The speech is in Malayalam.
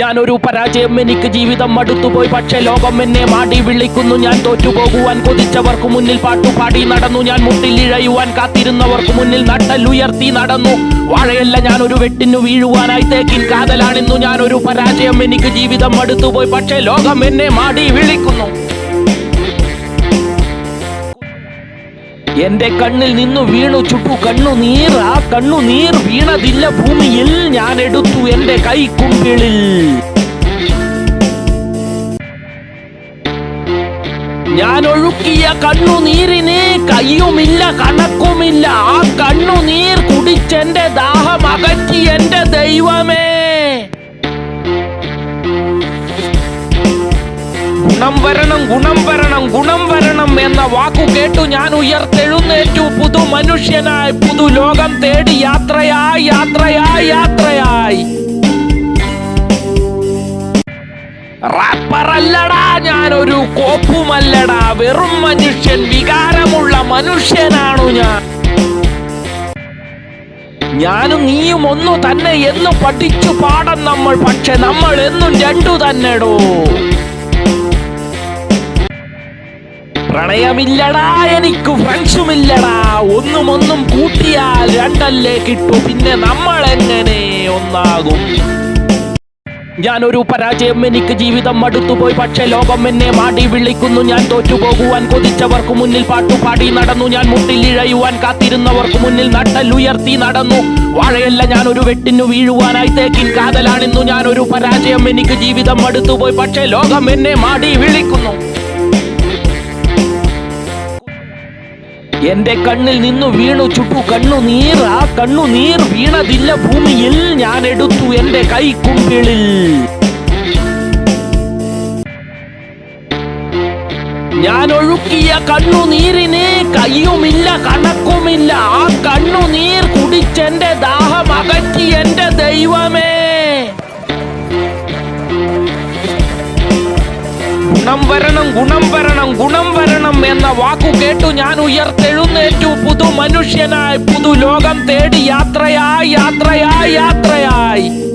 ഞാനൊരു പരാജയം എനിക്ക് ജീവിതം മടുത്തുപോയി പക്ഷെ ലോകം എന്നെ മാടി വിളിക്കുന്നു. ഞാൻ തോറ്റുപോകുവാൻ കൊതിച്ചവർക്ക് മുന്നിൽ പാട്ടുപാടി നടന്നു. ഞാൻ മുട്ടിലിഴയുവാൻ കാത്തിരുന്നവർക്ക് മുന്നിൽ നട്ടല്ലുയർത്തി നടന്നു. വാഴയല്ല ഞാൻ ഒരു വെട്ടിനു വീഴുവാനായി തേക്കിൻ കാതലാണെന്നു. ഞാനൊരു പരാജയം എനിക്ക് ജീവിതം മടുത്തുപോയി പക്ഷെ ലോകം എന്നെ മാടി വിളിക്കുന്നു. എന്റെ കണ്ണിൽ നിന്നു വീണു ചുട്ടു കണ്ണുനീർ ആ കണ്ണുനീർ വീണതില്ല ഭൂമിയിൽ. ഞാൻ എടുത്തു എന്റെ കൈക്കുമ്പിളിൽ ഞാൻ ഒഴുക്കിയ കണ്ണുനീരിന് കയ്യുമില്ല കണക്കുമില്ല. ആ കണ്ണുനീർ കുടിച്ചെന്റെ ദാഹം അകറ്റി എന്റെ ദൈവമേ. ഗുണം വരണം ഗുണം വരണം ഗുണം വാക്കു കേട്ടു ഞാൻ ഉയർത്തെഴുന്നേറ്റു. പുതു മനുഷ്യനായി പുതു ലോകം തേടി യാത്രയായി യാത്രയായി യാത്രയായി. റാപ്പറല്ലടാ ഞാനൊരു കോപ്പുമല്ലടാ. വെറും മനുഷ്യൻ വികാരമുള്ള മനുഷ്യനാണു ഞാൻ. ഞാനും നീയും ഒന്നു തന്നെ എന്ന് പഠിച്ചു പാടം നമ്മൾ പക്ഷെ നമ്മൾ എന്നും രണ്ടു തന്നെടോ. പ്രണയമില്ലടാ എനിക്ക് ഫ്രണ്ട്സുമില്ലടാ ഒന്നും ഒന്നും കൂട്ടിയാൽ രണ്ടല്ലേ കിട്ടു. പിന്നെ നമ്മൾ എങ്ങനെ ഒന്നാകും? ഞാനൊരു പരാജയം എനിക്ക് ജീവിതം മടുത്തുപോയി. പക്ഷെ ലോകം എന്നെ മാടി വിളിക്കുന്നു. ഞാൻ തോറ്റുപോകുവാൻ കൊതിച്ചവർക്ക് മുന്നിൽ പാട്ടുപാടി നടന്നു. ഞാൻ മുട്ടിൽ ഇഴയുവാൻ കാത്തിരുന്നവർക്ക് മുന്നിൽ നട്ടല്ലുയർത്തി നടന്നു. വാഴയല്ല ഞാൻ ഒരു വെട്ടിനു വീഴുവാനായി തേക്കിൻ കാതലാണെന്നു. ഞാൻ ഒരു പരാജയം എനിക്ക് ജീവിതം മടുത്തുപോയി. പക്ഷെ ലോകം എന്നെ മാടി വിളിക്കുന്നു. എന്റെ കണ്ണിൽ നിന്നു വീണു ചുട്ടു കണ്ണുനീർ ആ കണ്ണുനീർ വീണതില്ല ഭൂമിയിൽ. ഞാൻ എടുത്തു എന്റെ കൈക്കുമ്പിളിൽ ഞാൻ ഒഴുക്കിയ കണ്ണുനീരിന് കയ്യുമില്ല കണക്കുമില്ല. ആ കണ്ണുനീർ കുടിച്ചെന്റെ ഗുണം വരണം ഗുണം വരണം ഗുണം വരണം എന്ന വാക്കു കേട്ടു ഞാൻ ഉയർത്തെഴുന്നേറ്റു. പുതു മനുഷ്യനായി പുതു ലോകം തേടി യാത്രയായി യാത്രയായി യാത്രയായി.